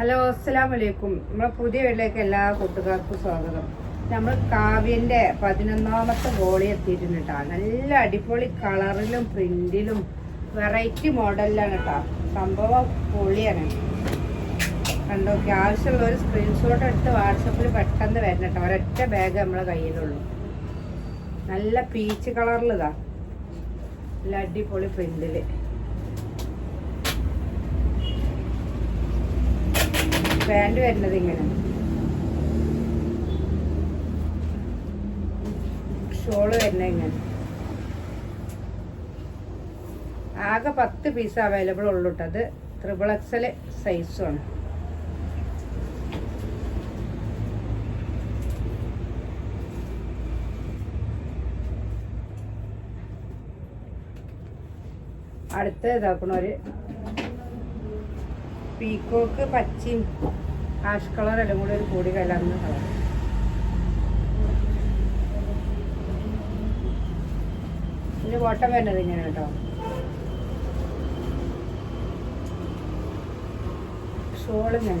Hello അസ്സാം വലൈക്കും നമ്മളെ പുതിയ വീട്ടിലേക്ക് എല്ലാ കൂട്ടുകാർക്കും സ്വാഗതം. നമ്മൾ കാവ്യന്റെ പതിനൊന്നാമത്തെ ബോളി എത്തിയിട്ടുണ്ട് കേട്ടോ. നല്ല അടിപൊളി കളറിലും പ്രിന്റിലും വെറൈറ്റി മോഡലിലാണ് കേട്ടോ. സംഭവം പൊളിയാണ്. കണ്ടോക്കെ ആവശ്യമുള്ള ഒരു സ്ക്രീൻഷോട്ട് എടുത്ത് വാട്സപ്പിൽ പെട്ടെന്ന് വരണം കേട്ടോ. ഒരൊറ്റ ബാഗ് നമ്മളെ കയ്യിലുള്ളൂ. നല്ല പീച്ച് കളറിലിതാ. നല്ല അടിപൊളി പ്രിന്റിൽ പാന്റ് വരുന്നത് ഇങ്ങനെ. ഷോൾ വരുന്നത് ഇങ്ങനെ. ആകെ പത്ത് പീസ് അവൈലബിൾ ഉള്ളൂ കേട്ടോ അത് ത്രിബിൾ എക്സൽ സൈസുമാണ് അടുത്ത ഇതാക്കണ ഒരു പീക്കോക്ക് പച്ചയും ആഷ് കളർ എല്ലാം കൂടി ഒരു കൂടി കലർന്ന കളർ. ഇതിന്റെ ഓട്ടം വരുന്നത് ഇങ്ങനെ കേട്ടോ. ഷോൾ ഞാൻ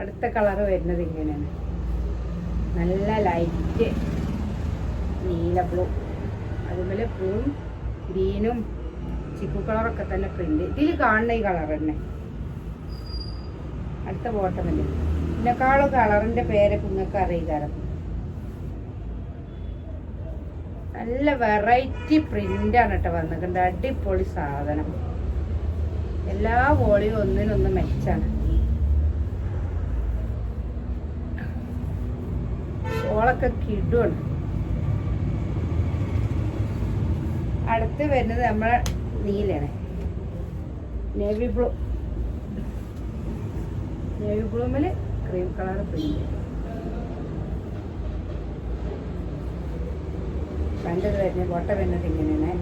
അടുത്ത കളർ വരുന്നത് ഇങ്ങനെയാണ്. നല്ല ലൈറ്റ് നീല ബ്ലൂ അതുപോലെ ബ്ലൂവും ഗ്രീനും ചിക്കു കളറൊക്കെ തന്നെ പ്രിന്റ് ഇതിൽ കാണുന്ന ഈ കളർ തന്നെ. അടുത്ത ബോട്ടമല്ലേ ഇതിനേക്കാളും കളറിന്റെ പേരൊക്കെ നിങ്ങൾക്ക് അറിയിക്കാരം നല്ല വെറൈറ്റി പ്രിന്റാണ് കേട്ടോ വന്നിട്ടുണ്ട് അടിപൊളി സാധനം. എല്ലാ വോളിയും ഒന്നിനൊന്ന് മെച്ചാണ് ഓളൊക്കെ കിടുവാണ്. അടുത്ത് വരുന്നത് നമ്മളെ നീലാണ് നേവി ബ്ലൂ നേവി ബ്ലൂമിൽ ക്രീം കളർ പ്രിന്റ് കണ്ടത് വരുന്നത് കോട്ട വരുന്നത് ഇങ്ങനെയാണ്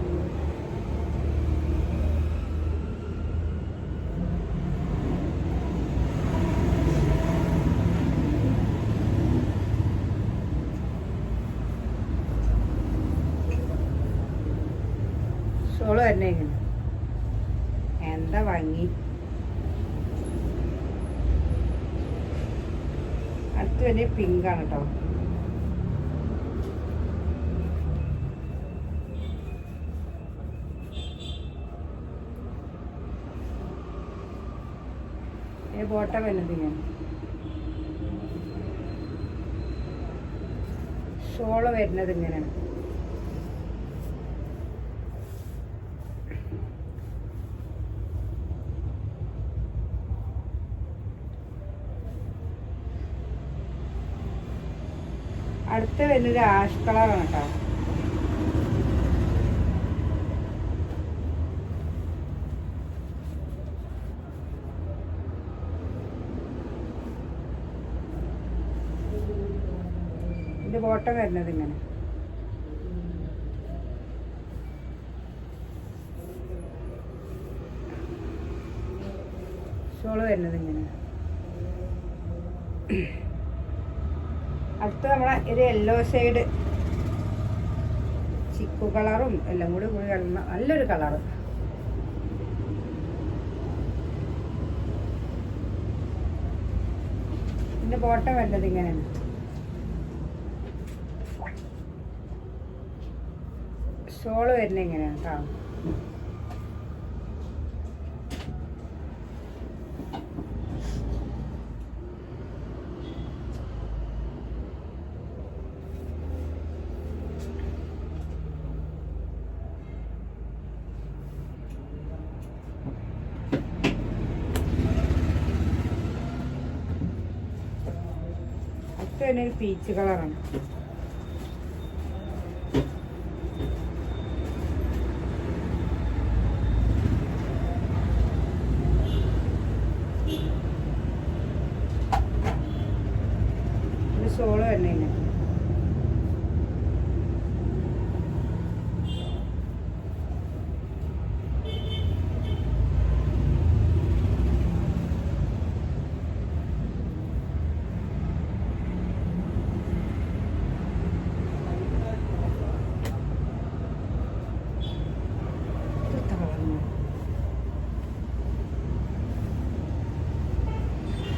ഷോൾ തന്നെ എന്താ വാങ്ങി അടുത്ത് വലിയ പിങ്ക് ആണ് കേട്ടോ ബോട്ടം വരുന്നത് ഞാൻ ഷോൾ വരുന്നത് ഇങ്ങനെയാണ്. അടുത്ത വരുന്നത് ആഷ് കളറാണ് കേട്ടോ. ഇത് ബോട്ടം വരുന്നത് ഇങ്ങനെ. ഷോൾ വരുന്നത് ഇങ്ങനെ. അടുത്ത നമ്മളെ ഒരു യെല്ലോ ഷെയ്ഡ് ചിക്കു കളറും എല്ലാം കൂടി കൂടി കിടന്ന നല്ലൊരു കളറ് ഇതിന്റെ ബോട്ടം വരുന്നത് ഇങ്ങനെയാണ്. ഷോൾ വരുന്നത് ഇങ്ങനെയാണ് കേട്ടോ അടുത്ത തന്നെ ഒരു പീച്ച് കളറാണ് ഇത് ഷോൾ തന്നെ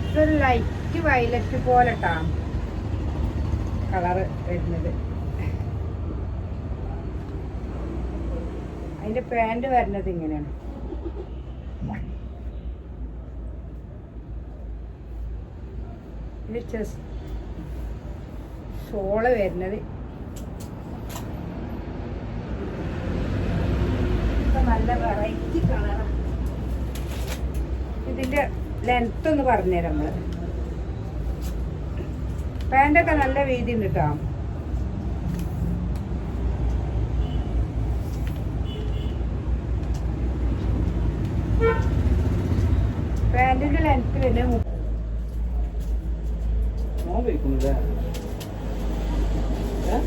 ഇതൊരു ലൈറ്റ് വയലറ്റ് പോലെ ട്ടാ കളറ് വരുന്നത്. അതിന്റെ പാന്റ് വരുന്നത് ഇങ്ങനെയാണ്. ഇത് ചെസ് വരുന്നത്. നല്ല വെറൈറ്റി കളറാണ് ഇതിന്റെ ലെങ്ത് ഒന്ന് പറഞ്ഞുതരാം നമ്മൾ. പാന്റൊക്കെ നല്ല വീതി ഉണ്ട് കേട്ടോ പാന്റിന്റെ ലെങ്ത് വരുന്നത് മുപ്പ- മോൻ പോയിക്കുന്നില്ലേ ഏ?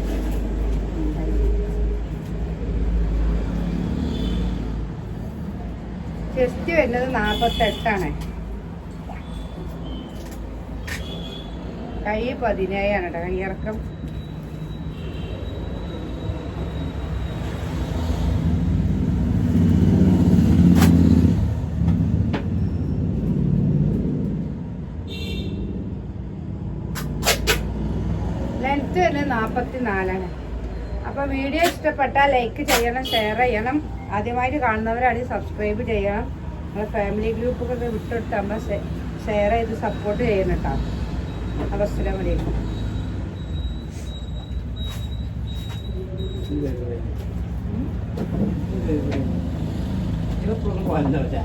ചെസ്റ്റ് വരുന്നത് നാപ്പത്തെട്ടാണ്. കൈ പതിനേഴാണ് കേട്ടോ. കൈയിറക്കം ലെങ്ത് തന്നെ നാപ്പത്തി നാലാണ് അപ്പൊ വീഡിയോ ഇഷ്ടപ്പെട്ടാൽ ലൈക്ക് ചെയ്യണം ഷെയർ ചെയ്യണം. ആദ്യമായിട്ട് കാണുന്നവരാണെങ്കിൽ സബ്സ്ക്രൈബ് ചെയ്യണം. നമ്മളെ ഫാമിലി ഗ്രൂപ്പൊക്കെ വിട്ടെടുത്ത് നമ്മൾ ഷെയർ ചെയ്ത് സപ്പോർട്ട് ചെയ്യണം കേട്ടോ. അപ്പോൾ അസ്സലാമു അലൈക്കും ഇതൊക്കെ വന്നവരാ